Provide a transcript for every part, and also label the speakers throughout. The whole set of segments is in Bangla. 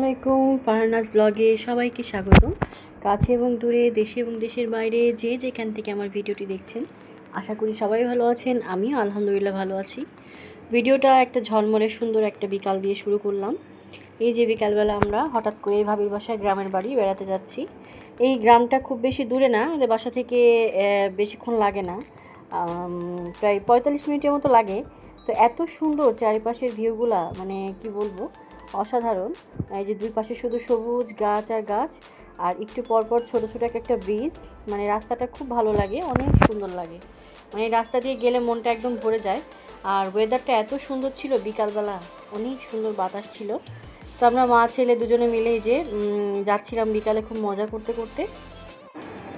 Speaker 1: আলাইকুম ফারনাজ ব্লগে সবাইকে স্বাগত কাছে এবং দূরে, দেশে এবং দেশের বাইরে যে যেখান থেকে আমার ভিডিওটি দেখছেন, আশা করি সবাই ভালো আছেন, আমিও আলহামদুলিল্লাহ ভালো আছি। ভিডিওটা একটা ঝলমলে সুন্দর একটা বিকাল দিয়ে শুরু করলাম। এই যে বিকালবেলা আমরা হঠাৎ করে ভাবির বাসায় গ্রামের বাড়ি বেড়াতে যাচ্ছি। এই গ্রামটা খুব বেশি দূরে না, আমাদের বাসা থেকে বেশিক্ষণ লাগে না। প্রায় পঁয়তাল্লিশ মিনিটের মতো লাগে। তো এত সুন্দর চারিপাশের ভিউগুলা মানে কি বলব অসাধারণ। এই যে দুই পাশে শুধু সবুজ গাছ আর গাছ, আর একটু পরপর পর ছোটো ছোটো এক একটা ব্রিজ মানে রাস্তাটা খুব ভালো লাগে, অনেক সুন্দর লাগে। মানে রাস্তা দিয়ে গেলে মনটা একদম ভরে যায়। আর ওয়েদারটা এত সুন্দর ছিল বিকালবেলা, অনেক সুন্দর বাতাস ছিল। তো আমরা মা, ছেলে দুজনে মিলেই যে যাচ্ছিলাম বিকালে খুব মজা করতে করতে।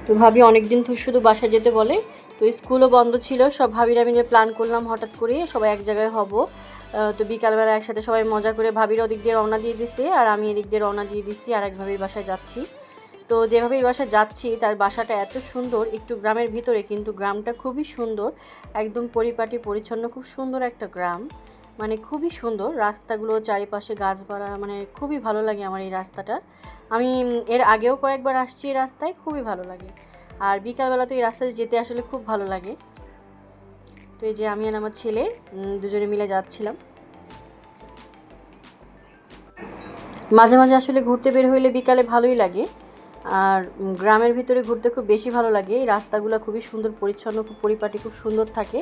Speaker 1: তো ভাবি অনেকদিন তো শুধু বাসা যেতে বলে, তো স্কুলও বন্ধ ছিল, সব ভাবিরা মিলে প্ল্যান করলাম হঠাৎ করে সবাই এক জায়গায় হব। তো বিকালবেলা একসাথে সবাই মজা করে ভাবির ওদিক দিয়ে রওনা দিয়ে দিছে, আর আমি এদিক দিয়ে রওনা দিয়ে দিছি, আর এক ভাবির বাসায় যাচ্ছি। তো যে ভাবির বাসায় যাচ্ছি, তার বাসাটা এত সুন্দর, একটু গ্রামের ভিতরে, কিন্তু গ্রামটা খুবই সুন্দর, একদম পরিপাটি, পরিচ্ছন্ন, খুব সুন্দর একটা গ্রাম। মানে খুবই সুন্দর, রাস্তাগুলো, চারিপাশে গাছপালা মানে খুবই ভালো লাগে আমার এই রাস্তাটা। আমি এর আগেও কয়েকবার আসছি এই রাস্তায়, খুবই ভালো লাগে। আর বিকালবেলা তো এই রাস্তায় যেতে আসলে খুব ভালো লাগে। তো এই যে আমি আর আমার ছেলে দুজনে মিলে যাচ্ছিলাম। মাঝে মাঝে আসলে ঘুরতে বের হইলে বিকালে ভালোই লাগে, আর গ্রামের ভিতরে ঘুরতে খুব বেশি ভালো লাগে। এই রাস্তাগুলো খুবই সুন্দর, পরিচ্ছন্ন, খুব পরিপাটি, খুব সুন্দর থাকে।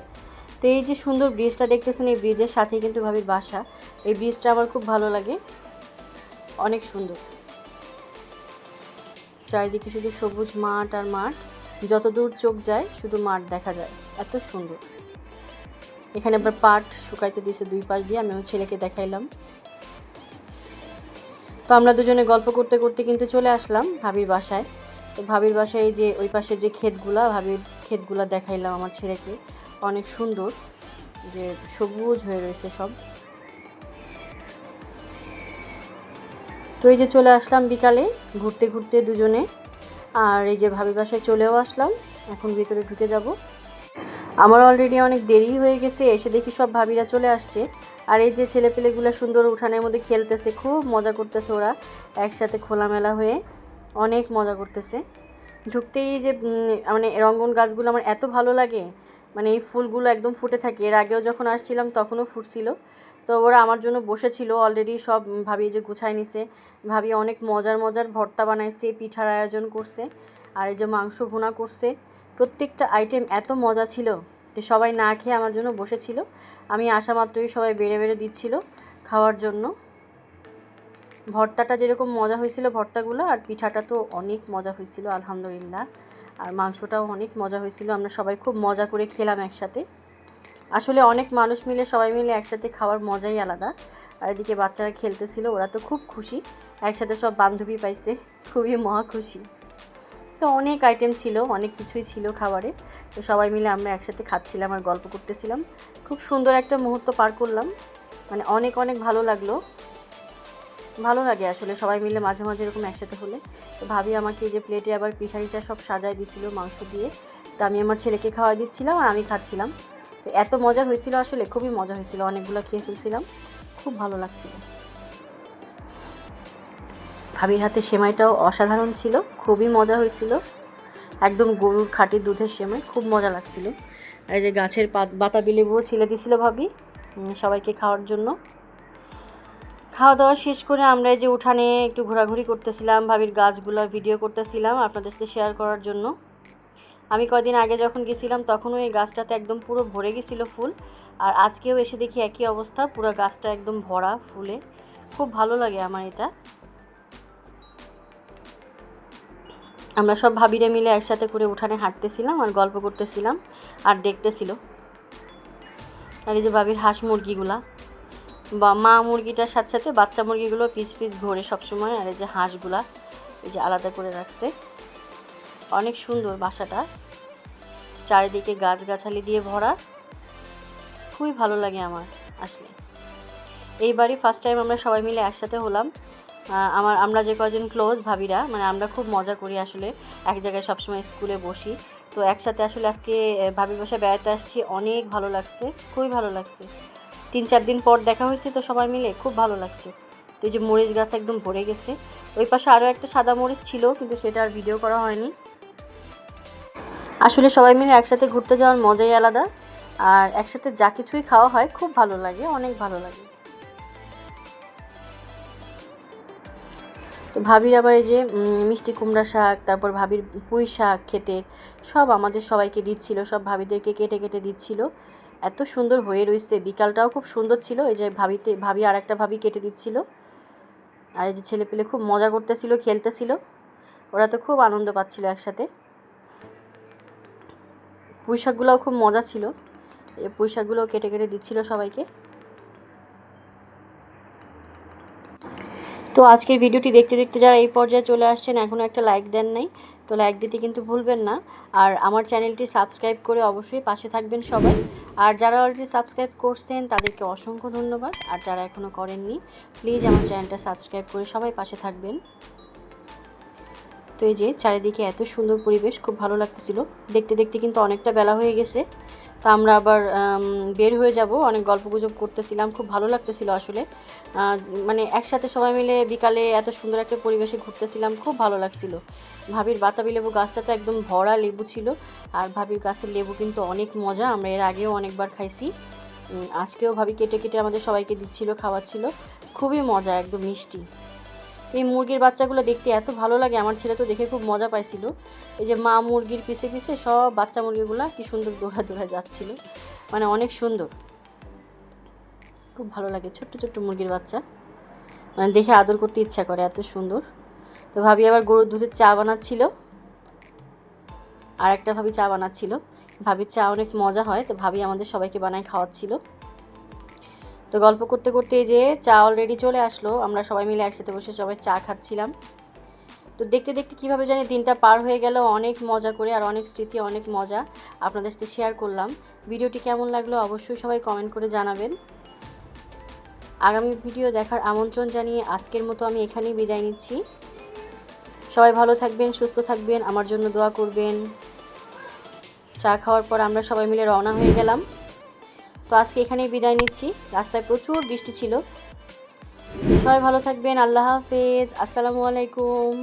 Speaker 1: তো এই যে সুন্দর ব্রিজটা দেখতেছেন, এই ব্রিজের সাথেই কিন্তু ভাবির বাসা। এই ব্রিজটা আমার খুব ভালো লাগে। অনেক সুন্দর। চারিদিকে শুধু সবুজ মাঠ আর মাঠ। যত দূর চোখ যায়, শুধু মাঠ দেখা যায়। এত সুন্দর। এখানে আবার পাট শুকাইতে দিয়েছে দুই পাশ দিয়ে, আমি আমার ছেলেকে দেখাইলাম। তো আমরা দুজনে গল্প করতে করতে কিন্তু চলে আসলাম ভাবির বাসায়। তো ভাবির বাসায় যে ওই পাশের যে ক্ষেতগুলা, ভাবির ক্ষেতগুলা দেখাইলাম আমার ছেলেকে। অনেক সুন্দর, যে সবুজ হয়ে রয়েছে সব। তো এই যে চলে আসলাম বিকালে, ঘুরতে ঘুরতে দুজনে। আর এই যে ভাবি বাসায় চলেও আসলাম, এখন ভিতরে ঢুকে যাব। আমার অলরেডি অনেক দেরি হয়ে গেছে, এসে দেখি সব ভাবিরা চলে আসছে। আর এই যে ছেলেপেলেগুলো সুন্দর উঠানের মধ্যে খেলতেছে, খুব মজা করতেছে ওরা, একসাথে খোলামেলা হয়ে অনেক মজা করতেছে। ঢুকতেই যে মানে রঙ্গন গাছগুলো আমার এত ভালো লাগে মানে এই ফুলগুলো একদম ফুটে থাকে। এর আগেও যখন আসছিলাম তখনও ফুটছিল। তো ওরা আমার জন্য বসেছিল অলরেডি সব ভাবি যে গুছাই নিছে। ভাবি অনেক মজার মজার ভর্তা বানাইছে, পিঠার আয়োজন করছে, আর এই যে মাংস ভুনা করছে। প্রত্যেকটা আইটেম এত মজা ছিল যে সবাই না খেয়ে আমার জন্য বসেছিল। আমি আসা মাত্রই সবাই বেড়ে বেড়ে দিচ্ছিল খাওয়ার জন্য। ভর্তাটা যেরকম মজা হয়েছিল ভর্তাগুলো, আর পিঠাটা তো অনেক মজা হয়েছিল, আলহামদুলিল্লাহ। আর মাংসটাও অনেক মজা হয়েছিল, আমরা সবাই খুব মজা করে খেলাম একসাথে। আসলে অনেক মানুষ মিলে, সবাই মিলে একসাথে খাওয়ার মজাই আলাদা। আর এদিকে বাচ্চারা খেলতেছিল, ওরা তো খুব খুশি। একসাথে সব বান্ধবী পাইছে, খুবই মহা খুশি। তো অনেক আইটেম ছিল, অনেক কিছুই ছিল খাবারে। তো সবাই মিলে আমরা একসাথে খাচ্ছিলাম আর গল্প করতেছিলাম। খুব সুন্দর একটা মুহূর্ত পার করলাম। মানে অনেক অনেক ভালো লাগল। ভালো লাগে আসলে সবাই মিলে মাঝে মাঝে এরকম একসাথে হলে। তো ভাবি আমাকে এই যে প্লেটে আবার পিঠারিটা সব সাজায় দিছিল, মাংস দিয়ে। তো আমি আমার ছেলেকে খাওয়া দিচ্ছিলাম আর আমি খাচ্ছিলাম। তো এত মজা হয়েছিল আসলে, খুবই মজা হয়েছিল। অনেকগুলো খেয়ে ফেলছিলাম। খুব ভালো লাগছিল। ভাবির হাতে সেমাইটাও অসাধারণ ছিল, খুবই মজা হয়েছিল। একদম গরুর খাঁটি দুধের সেমাই, খুব মজা লাগছিল। আর এই যে গাছের পাত, বাতাবি লেবুও ছিলে দিছিল ভাবি সবাইকে খাওয়ার জন্য। খাওয়া দাওয়া শেষ করে আমরা এই যে উঠানে একটু ঘোরাঘুরি করতেছিলাম, ভাবির গাছগুলোর ভিডিও করতেছিলাম আপনাদের সাথে শেয়ার করার জন্য। আমি কয়দিন আগে যখন গেছিলাম, তখনও এই গাছটাতে একদম পুরো ভরে গেছিল ফুল। আর আজকেও এসে দেখি একই অবস্থা, পুরো গাছটা একদম ভরা ফুলে। খুব ভালো লাগে আমার এটা। আমরা সব ভাবিরে মিলে একসাথে করে উঠানে হাঁটতেছিলাম আর গল্প করতেছিলাম, আর দেখতেছিল। আর এই যে ভাবির হাঁস মুরগিগুলা, বা মা মুরগিটার সাথে সাথে বাচ্চা মুরগিগুলো পিস পিস ভরে সবসময়, আর এই যে হাঁসগুলা, এই যে আলাদা করে রাখছে। অনেক সুন্দর বাসাটা। চারিদিকে গাছগাছালি দিয়ে ভরা। খুবই ভালো লাগে আমার আসলে। এইবারই ফার্স্ট টাইম আমরা সবাই মিলে একসাথে হলাম। আমার আমরা যে কজন ক্লোজ ভাবিরা মানে আমরা খুব মজা করি আসলে। এক জায়গায় সবসময় স্কুলে বসি। তো একসাথে আসলে আজকে আহ, ভাবির বাসায় বেড়াতে আসছি। অনেক ভালো লাগছে খুবই ভালো লাগছে। তিন চার দিন পর দেখা হয়েছে তো সবাই মিলে খুব ভালো লাগছে। তো এই যে মরিচ গাছ একদম ভরে গেছে। ওই পাশে আরও একটা সাদা মরিচ ছিল কিন্তু সেটা আর ভিডিও করা হয়নি। আসলে সবাই মিলে একসাথে ঘুরতে যাওয়ার মজাই আলাদা। আর একসাথে যা কিছুই খাওয়া হয় খুব ভালো লাগে অনেক ভালো লাগে। তো ভাবির আবার এই যে মিষ্টি কুমড়া শাক, তারপর ভাবির পুঁই শাক খেতে সব আমাদের সবাইকে দিচ্ছিল, সব ভাবিদেরকে কেটে কেটে দিচ্ছিল। এত সুন্দর হয়ে রয়েছে বিকালটাও খুব সুন্দর ছিল, এই যে ভাবিতে, ভাবি আর একটা ভাবি কেটে দিচ্ছিল। আর এই যে ছেলে পেলে খুব মজা করতেছিল, খেলতেছিল, ওরা তো খুব আনন্দ পাচ্ছিল একসাথে। পুঁই শাকগুলোও খুব মজা ছিল, এই পুঁই শাকগুলোও কেটে কেটে দিচ্ছিল সবাইকে। তো আজকের ভিডিওটি দেখতে দেখতে যারা এই পর্যায়ে চলে আসছেন, এখনও একটা লাইক দেন নাই, তো লাইক দিতে কিন্তু ভুলবেন না। আর আমার চ্যানেলটি সাবস্ক্রাইব করে অবশ্যই পাশে থাকবেন সবাই। আর যারা অলরেডি সাবস্ক্রাইব করছেন, তাদেরকে অসংখ্য ধন্যবাদ। আর যারা এখনও করেননি প্লিজ আমার চ্যানেলটা সাবস্ক্রাইব করে সবাই পাশে থাকবেন। তো এই যে, চারিদিকে এত সুন্দর পরিবেশ, খুব ভালো লাগতেছিল। দেখতে দেখতে কিন্তু অনেকটা বেলা হয়ে গেছে। তো আমরা আবার বের হয়ে যাব। অনেক গল্প গুজব করতেছিলাম, খুব ভালো লাগতেছিল আসলে। মানে একসাথে সবাই মিলে বিকালে এত সুন্দর একটা পরিবেশে ঘুরতেছিলাম, খুব ভালো লাগছিল। ভাবির বাতাবি লেবু গাছটা তো একদম ভরা লেবু ছিল, আর ভাবির গাছের লেবু কিন্তু অনেক মজা, আমরা এর আগেও অনেকবার খাইছি। আজকেও ভাবি কেটে কেটে আমাদের সবাইকে দিচ্ছিল, খাওয়াচ্ছিল। খুবই মজা, একদম মিষ্টি। এই মুরগির বাচ্চাগুলো দেখতে এত ভালো লাগে, আমার ছেলে তো দেখে খুব মজা পাইছিল। এই যে মা মুরগির পিছে পিছে সব বাচ্চা মুরগিগুলো কি সুন্দর দৌড়া দৌড়া যাচ্ছিল। মানে অনেক সুন্দর। খুব ভালো লাগে, ছোট্ট ছোট্ট মুরগির বাচ্চা। মানে দেখে আদর করতে ইচ্ছা করে, এত সুন্দর। তো ভাবি আবার গরুর দুধের চা বানাচ্ছিল। আর একটা ভাবি চা বানাচ্ছিল। ভাবির চা অনেক মজা হয়, তো ভাবি আমাদের সবাইকে বানায় খাওয়াচ্ছিল। তো গল্প করতে করতে এই যে চা অলরেডি চলে আসলো, আমরা সবাই মিলে একসাথে বসে সবাই চা খাচ্ছিলাম। তো দেখতে দেখতে কীভাবে জানি দিনটা পার হয়ে গেল, অনেক মজা করে আর অনেক স্মৃতি, অনেক মজা আপনাদের সাথে শেয়ার করলাম। ভিডিওটি কেমন লাগল অবশ্যই সবাই কমেন্ট করে জানাবেন। আগামী ভিডিও দেখার আমন্ত্রণ জানিয়ে আজকের মতো আমি এখানেই বিদায় নিচ্ছি। সবাই ভালো থাকবেন, সুস্থ থাকবেন, আমার জন্য দোয়া করবেন। চা খাওয়ার পর আমরা সবাই মিলে রওনা হয়ে গেলাম। তো আজকে এখানেই বিদায় নিচ্ছি। রাস্তায় প্রচুর বৃষ্টি ছিল। সবাই ভালো থাকবেন। আল্লাহ হাফেজ। আসসালামু আলাইকুম।